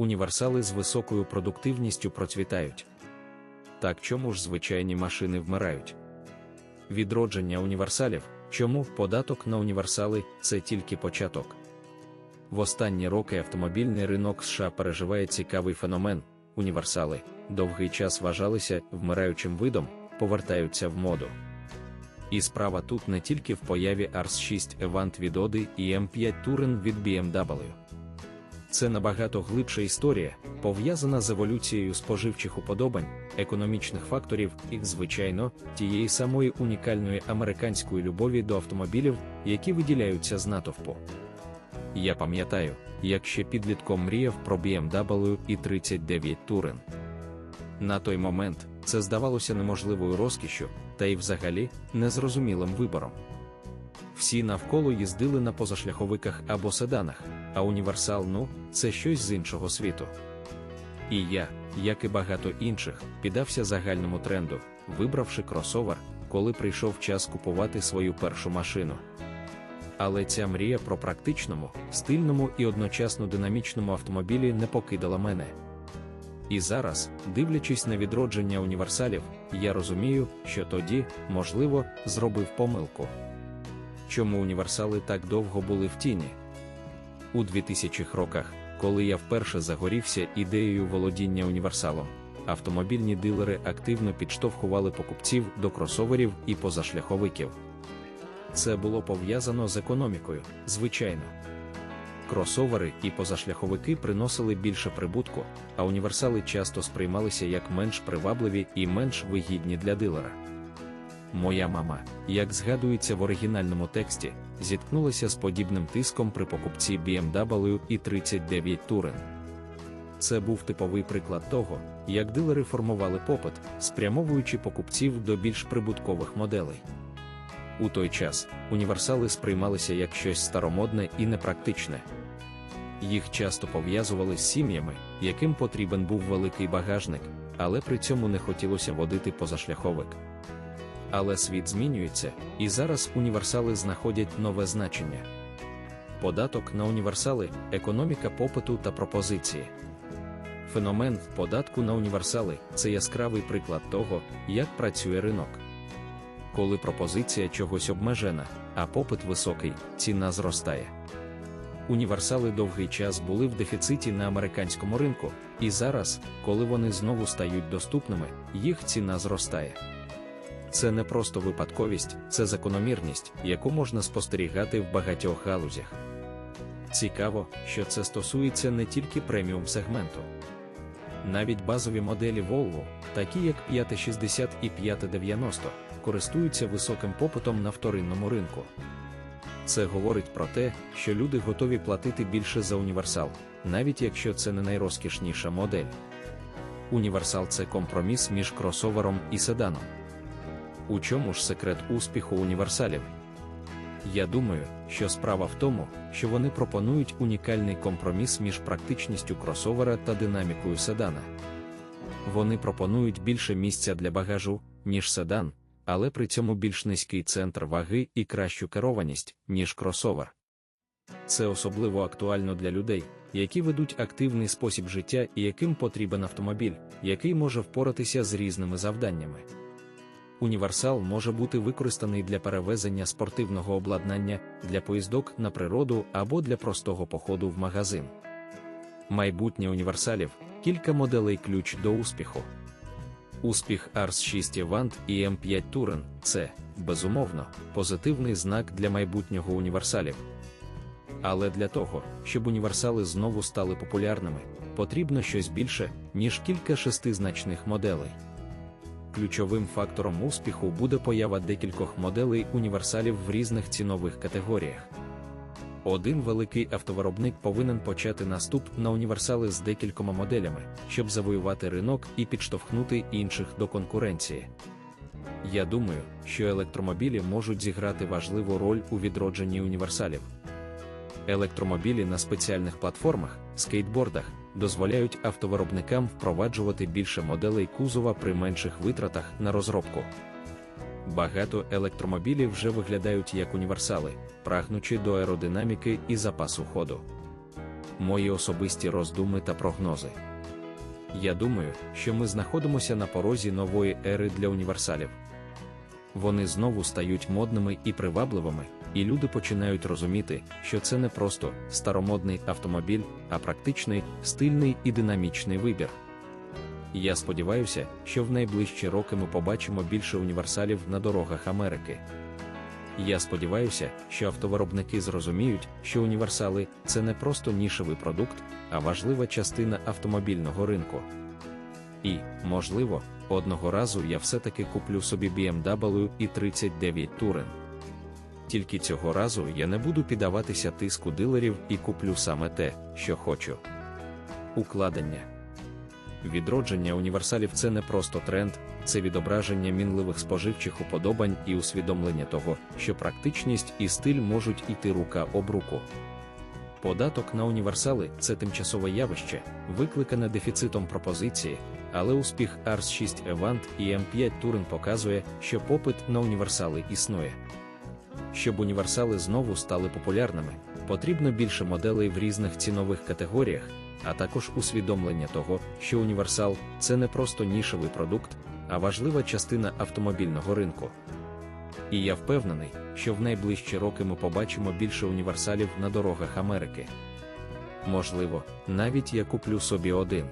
універсали з високою продуктивністю процвітають. Так чому ж звичайні машини вмирають? Відродження універсалів, чому податок на універсали це тільки початок. В останні роки автомобільний ринок США переживає цікавий феномен. Універсали довгий час вважалися вмираючим видом, повертаються в моду. І справа тут не тільки в появі Ars 6 Avant від Audi і M5 Touring від BMW. Це набагато глибша історія, пов'язана з еволюцією споживчих уподобань, економічних факторів і, звичайно, тієї самої унікальної американської любові до автомобілів, які виділяються з натовпу. Я пам'ятаю, як ще підлітком мріяв про BMW і 39 Touring. На той момент це здавалося неможливою розкішю, та й взагалі незрозумілим вибором. Всі навколо їздили на позашляховиках або седанах, а універсал ну, це щось з іншого світу. І я, як і багато інших, піддався загальному тренду, вибравши кросовер, коли прийшов час купувати свою першу машину. Але ця мрія про практичному, стильному і одночасно динамічному автомобілі не покидала мене. І зараз, дивлячись на відродження універсалів, я розумію, що тоді, можливо, зробив помилку. Чому універсали так довго були в тіні? У 2000-х роках, коли я вперше загорівся ідеєю володіння універсалом, автомобільні дилери активно підштовхували покупців до кросоверів і позашляховиків. Це було пов'язано з економікою, звичайно. Кросовери і позашляховики приносили більше прибутку, а універсали часто сприймалися як менш привабливі і менш вигідні для дилера. Моя мама, як згадується в оригінальному тексті, зіткнулася з подібним тиском при покупці BMW і 39 Touring. Це був типовий приклад того, як дилери формували попит, спрямовуючи покупців до більш прибуткових моделей. У той час універсали сприймалися як щось старомодне і непрактичне. Їх часто пов'язували з сім'ями, яким потрібен був великий багажник, але при цьому не хотілося водити позашляховик. Але світ змінюється, і зараз універсали знаходять нове значення. Податок на універсали, економіка попиту та пропозиції. Феномен податку на універсали це яскравий приклад того, як працює ринок. Коли пропозиція чогось обмежена, а попит високий, ціна зростає. Універсали довгий час були в дефіциті на американському ринку, і зараз, коли вони знову стають доступними, їх ціна зростає. Це не просто випадковість, це закономірність, яку можна спостерігати в багатьох галузях. Цікаво, що це стосується не тільки преміум сегменту. Навіть базові моделі Volvo, такі як 560 і 590, користуються високим попитом на вторинному ринку. Це говорить про те, що люди готові платити більше за універсал, навіть якщо це не найрозкішніша модель. Універсал це компроміс між кросовером і седаном. У чому ж секрет успіху універсалів? Я думаю, що справа в тому, що вони пропонують унікальний компроміс між практичністю кросовера та динамікою седана. Вони пропонують більше місця для багажу, ніж седан, але при цьому більш низький центр ваги і кращу керованість, ніж кросовер. Це особливо актуально для людей, які ведуть активний спосіб життя і яким потрібен автомобіль, який може впоратися з різними завданнями. Універсал може бути використаний для перевезення спортивного обладнання, для поїздок на природу або для простого походу в магазин. Майбутнє універсалів кілька моделей ключ до успіху. Успіх Ars 6 Avant і M5 Touring – це, безумовно, позитивний знак для майбутнього універсалів. Але для того, щоб універсали знову стали популярними, потрібно щось більше, ніж кілька шестизначних моделей. Ключовим фактором успіху буде поява декількох моделей універсалів в різних цінових категоріях. Один великий автовиробник повинен почати наступ на універсали з декількома моделями, щоб завоювати ринок і підштовхнути інших до конкуренції. Я думаю, що електромобілі можуть зіграти важливу роль у відродженні універсалів. Електромобілі на спеціальних платформах, скейтбордах, дозволяють автовиробникам впроваджувати більше моделей кузова при менших витратах на розробку. Багато електромобілів вже виглядають як універсали, прагнучи до аеродинаміки і запасу ходу. мої особисті роздуми та прогнози. Я думаю, що ми знаходимося на порозі нової ери для універсалів. Вони знову стають модними і привабливими, і люди починають розуміти, що це не просто старомодний автомобіль, а практичний, стильний і динамічний вибір. Я сподіваюся, що в найближчі роки ми побачимо більше універсалів на дорогах Америки. Я сподіваюся, що автовиробники зрозуміють, що універсали це не просто нішевий продукт, а важлива частина автомобільного ринку. І, можливо, одного разу я все-таки куплю собі BMW і 39 Touring. Тільки цього разу я не буду піддаватися тиску дилерів і куплю саме те, що хочу. Укладення Відродження універсалів це не просто тренд, це відображення мінливих споживчих уподобань і усвідомлення того, що практичність і стиль можуть йти рука об руку. Податок на універсали це тимчасове явище, викликане дефіцитом пропозиції, але успіх Ars 6 Event і M5 Touring показує, що попит на універсали існує. Щоб універсали знову стали популярними, потрібно більше моделей в різних цінових категоріях, а також усвідомлення того, що універсал це не просто нішевий продукт, а важлива частина автомобільного ринку. І я впевнений, що в найближчі роки ми побачимо більше універсалів на дорогах Америки. Можливо, навіть я куплю собі один.